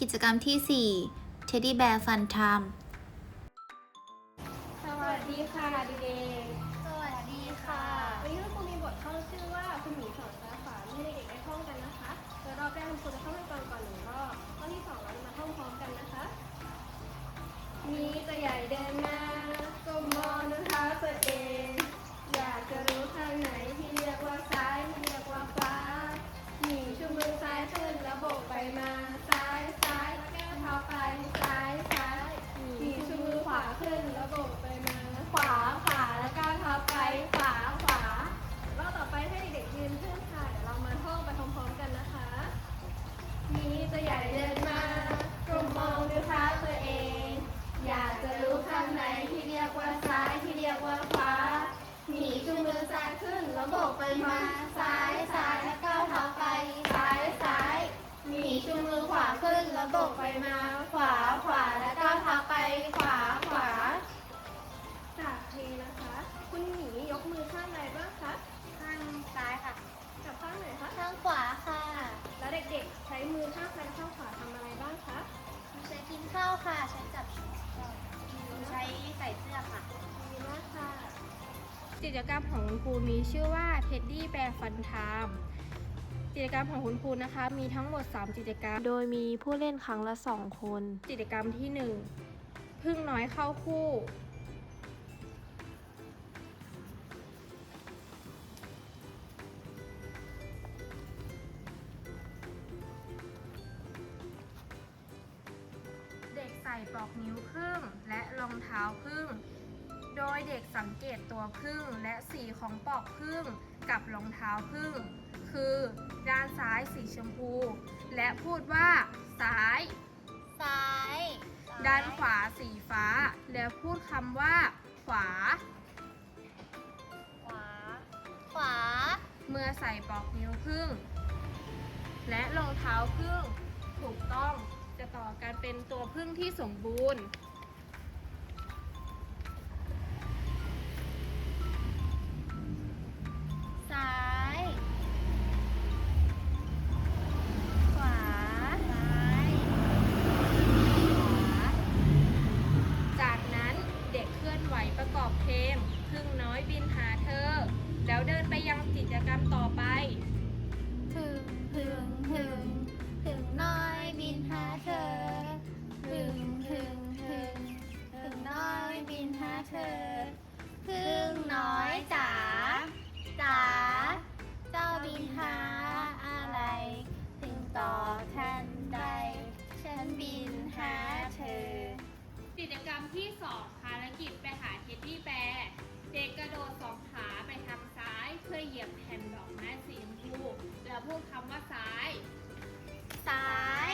กิจกรรมที่ 4 Teddy Bear Fun Time สวัสดีค่ะเด็กสวัสดีค่ะๆวันนี้คุณครูมีบทท่องชื่อว่าคุณหมีสอนภาษาให้เด็กๆได้ท่องกันนะคะเดี๋ยวรอบแรกคุณครูจะท่องให้ฟังก่อนหนึ่งรอบรอบที่สองเราจะมาท่องพร้อมกันนะคะ มีตัวใหญ่เดินมาก้มมองดูเท้าตัวเอง อยากจะรู้ทางไหนที่เรียกว่าซ้ายที่เรียกว่าขวาหมีชูมือซ้ายขึ้นแล้วโบกไปมาซ้ายซ้ายแล้วแก้วเท้าไปซ้ายซ้ายหมีชูมือขวาขึ้นแล้วโบกไปมา ขวาขวาแล้วก้าวเท้าไปขวาขวารอบต่อไปให้เด็กๆยืนขึ้นค่ะเดี๋ยวเรามาท่องไปพร้อมๆกันนะคะ มีตัวใหญ่เดินมากลมมองดูเท้าตัวเอง อยากจะรู้ข้างในที่เรียกว่าซ้ายที่เรียกว่าขวาหมีชูมือซ้ายขึ้นแล้วโบกไปมาซ้ายซ้ายแล้วก้าวเท้าไปซ้ายซ้ายหมีชูมือขวาขึ้นแล้วโบกไป มาขวาขวาแล้วก้าวเท้าไปขวาขวาจากเพลงนะคะ คุณหมียกมือข้างไหนบ้างคะข้างซ้ายค่ะ กับข้างไหนคะข้างขวาค่ะ แล้วเด็กๆ ใช้มือข้างซ้ายข้างขวาทำอะไรบ้างคะใช้กินข้าวค่ะ ใช้จับช้อนใช้ใส่เสื้อค่ะดีมากค่ะ กิจกรรมของคุณครูมีชื่อว่า Teddy Bear Fun Time กิจกรรมของคุณครูนะคะ มีทั้งหมด 3 กิจกรรม โดยมีผู้เล่นครั้งละ 2 คน กิจกรรมที่ 1 พึ่งน้อยเข้าคู่ สังเกตตัวพึ่งและสีของปลอกพึ่งกับรองเท้าพึ่ง คือด้านซ้ายสีชมพู และพูดว่า ซ้าย ซ้าย ด้านขวาสีฟ้า แล้วพูดคำว่า ขวา ขวา ขวา เมื่อใส่ปลอกนิ้วพึ่ง และรองเท้าพึ่งถูกต้องจะต่อกันเป็นตัวพึ่งที่สมบูรณ์ ซ้าย ขวา ซ้าย ขวา จากนั้นเด็กเคลื่อนไหวประกอบเพลงพึ่งน้อยบินหาเธอ แล้วเดินไปยังกิจกรรมต่อไป ถึงถึงถึงถึงน้อยบินหาเธอ ถึงถึงถึงถึงน้อยบินหาเธอพึ่งน้อยจ๋า กกระโดดสองขาไปทางซ้ายเพื่อเหยียบแผ่นดอกไม้สีชมพูแล้วพูดคำว่าซ้าย ซ้าย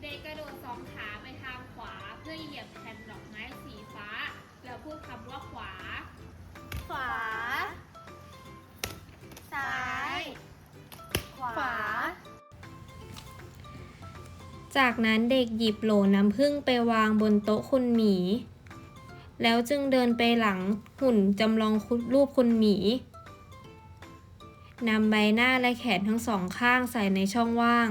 เด็กกระโดดสองขาไปทางขวาเพื่อเหยียบแผ่นดอกไม้สีฟ้าแล้วพูดคำว่าขวา ขวา ซ้าย ขวา จากนั้นเด็กหยิบโหลน้ำผึ้งไปวางบนโต๊ะคุณหมี แล้วจึงเดินไปหลังหุ่นจำลองรูปคุณหมีนำใบหน้าและแขนทั้งสองข้างใส่ในช่องว่าง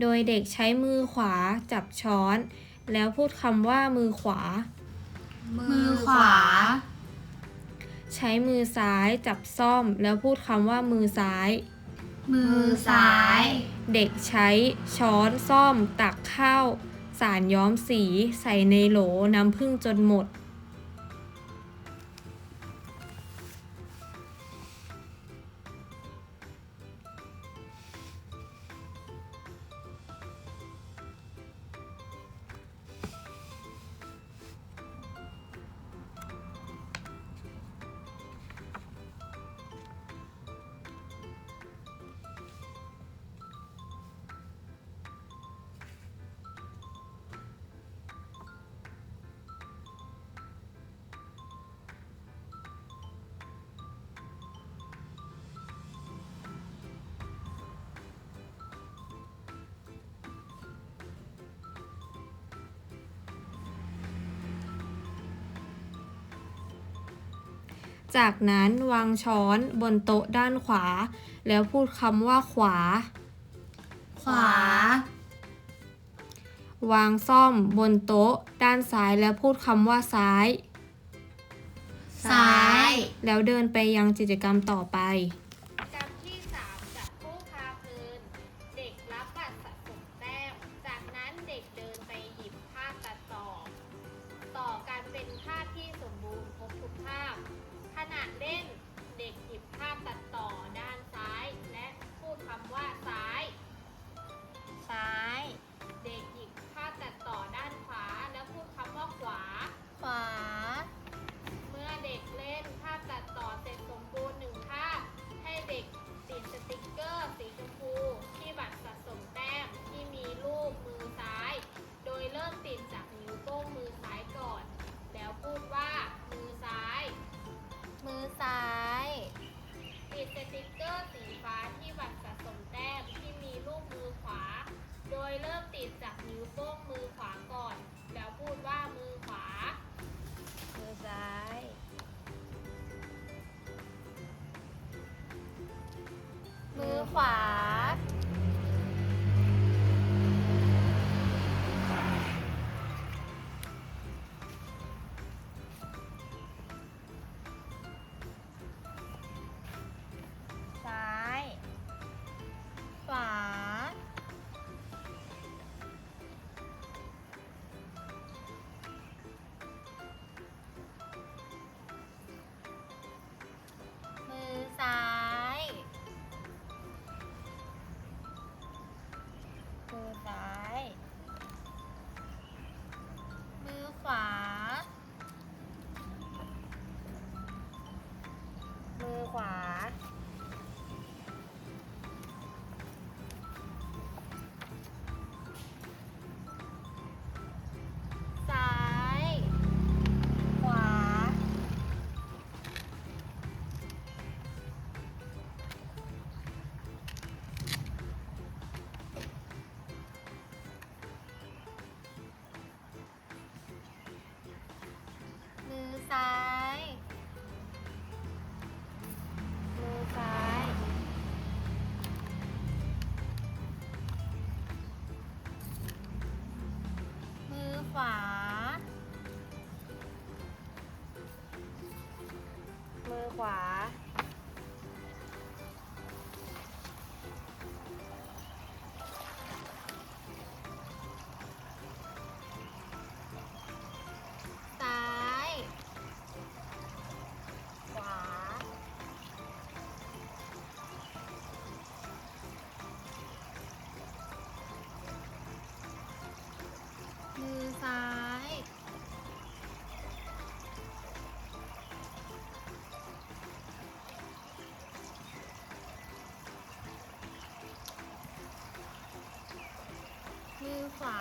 โดยเด็กใช้มือขวาจับช้อน แล้วพูดคำว่ามือขวา มือขวา ใช้มือซ้ายจับซ่อมแล้วพูดคำว่ามือซ้าย มือซ้าย เด็กใช้ช้อนซ่อมตักข้าว สารย้อมสีใส่ในโหลน้ำผึ้งจนหมด จากนั้นวางช้อนบนโต๊ะด้านขวา แล้วพูดคำว่าขวา ขวา วางซ่อมบนโต๊ะด้านซ้ายแล้วพูดคำว่าซ้าย ซ้าย แล้วเดินไปยังกิจกรรมต่อไปจำที่3จับคู่พาเพลินเด็กรับบัตรสะสมแต้มจากนั้นเด็กเดินไปหยิบภาพตัดต่อ ต่อกันเป็นภาพที่สมบูรณ์ครบทุกภาพ ขณะเล่นเด็กหยิบภาพตัดต่อด้านซ้าย และพูดคำว่าซ้าย ซ้าย เด็ก มื ขวา ขวา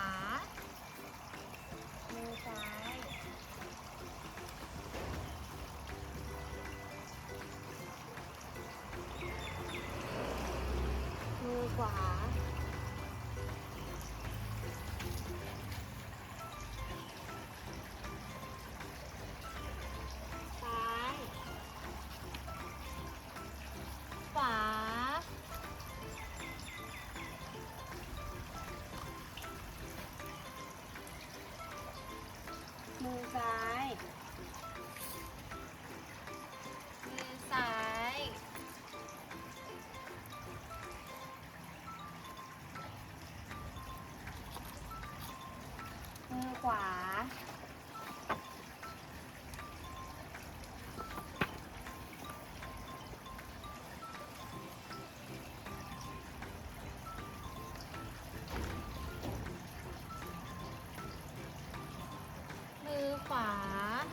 ซ้าย มือซ้าย มือขวา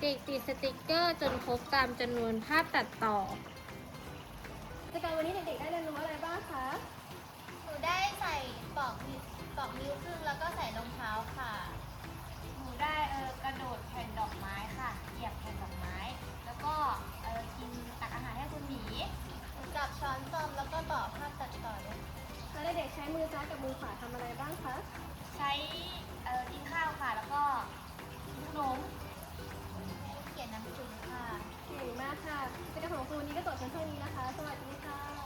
ด็กติดสติกเกอร์จนครบตามจำนวนภาพตัดต่อกิจกรรมวันนี้เด็กๆได้เรียนรู้อะไรบ้างคะหนูได้ใส่ปลอกนิ้วปลอกนิ้วครึ่งแล้วก็ใส่รองเท้าค่ะ หนูได้เออกระโดดแผ่นดอกไม้ค่ะเหยียบแผ่นดอกไม้ แล้วก็เออกินตักอาหารให้คุณหมีหนูจับช้อนส้อมแล้วก็ต่อภาพตัดต่อด้วยแล้วเด็กๆใช้มือซ้ายกับมือขวาทำอะไรบ้างคะ ใช้เออกินข้าวค่ะ แล้วก็กินขนมเขีย นหนังสือค่ะเก่งมากค่ะกิจการของครูนี้ก็จบเพียงเท่านี้นะคะ สวัสดีค่ะ